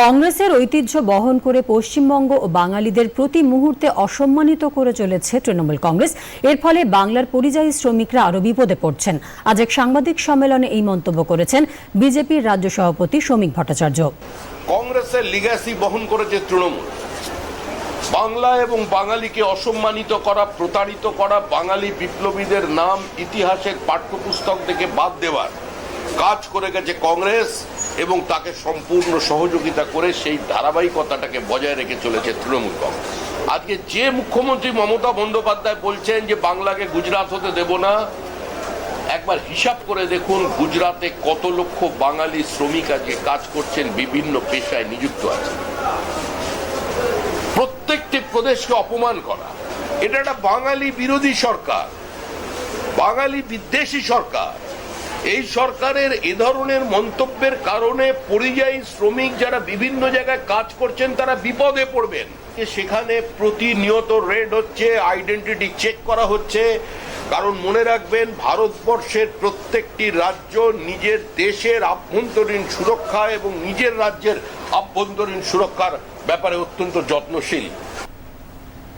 কংগ্রেসের ঐতিহ্য বহন করে পশ্চিমবঙ্গ ও বাঙালিদের প্রতি মুহূর্তে অসম্মানিত করে চলেছে তৃণমূল কংগ্রেস। এর ফলে বাংলার পরিযায়ী শ্রমিকরা আরও বিপদে পড়ছেন। আজ এক সাংবাদিক সম্মেলনে এই মন্তব্য করেছেন বিজেপির রাজ্য সভাপতি শ্রমিক ভট্টাচার্য। কংগ্রেসের লিগ্যাসি বহন করেছে তৃণমূল। বাংলা এবং বাঙালিকে অসম্মানিত করা, প্রতারিত করা বাঙালি বিপ্লবীদের নাম ইতিহাসের পাঠ্যপুস্তক থেকে বাদ দেওয়ার কাজ করে গেছে কংগ্রেস। এবং তাকে সম্পূর্ণ সহযোগিতা করে সেই ধারাবাহিকতাটাকে বজায় রেখে চলেছে তৃণমূল কংগ্রেস। আজকে যে মুখ্যমন্ত্রী মমতা বন্দ্যোপাধ্যায় বলছেন যে বাংলাকে গুজরাট হতে দেব না, একবার হিসাব করে দেখুন গুজরাটে কত লক্ষ বাঙালি শ্রমিক আজকে কাজ করছেন, বিভিন্ন পেশায় নিযুক্ত আছে প্রত্যেকটি প্রদেশকে অপমান করা। এটা একটা বাঙালি বিরোধী সরকার, বাঙালি বিদ্বেষী সরকার। এই সরকারের এ ধরনের মন্তব্যের কারণে পরিযায়ী শ্রমিক যারা বিভিন্ন জায়গায় কাজ করছেন, তারা বিপদে পড়বেন। সেখানে প্রতিনিয়ত রেড হচ্ছে আইডেন্টিটি চেক করা হচ্ছে। কারণ মনে রাখবেন, ভারতবর্ষের প্রত্যেকটি রাজ্য নিজের দেশের আভ্যন্তরীণ সুরক্ষা এবং নিজের রাজ্যের আভ্যন্তরীণ সুরক্ষার ব্যাপারে অত্যন্ত যত্নশীল।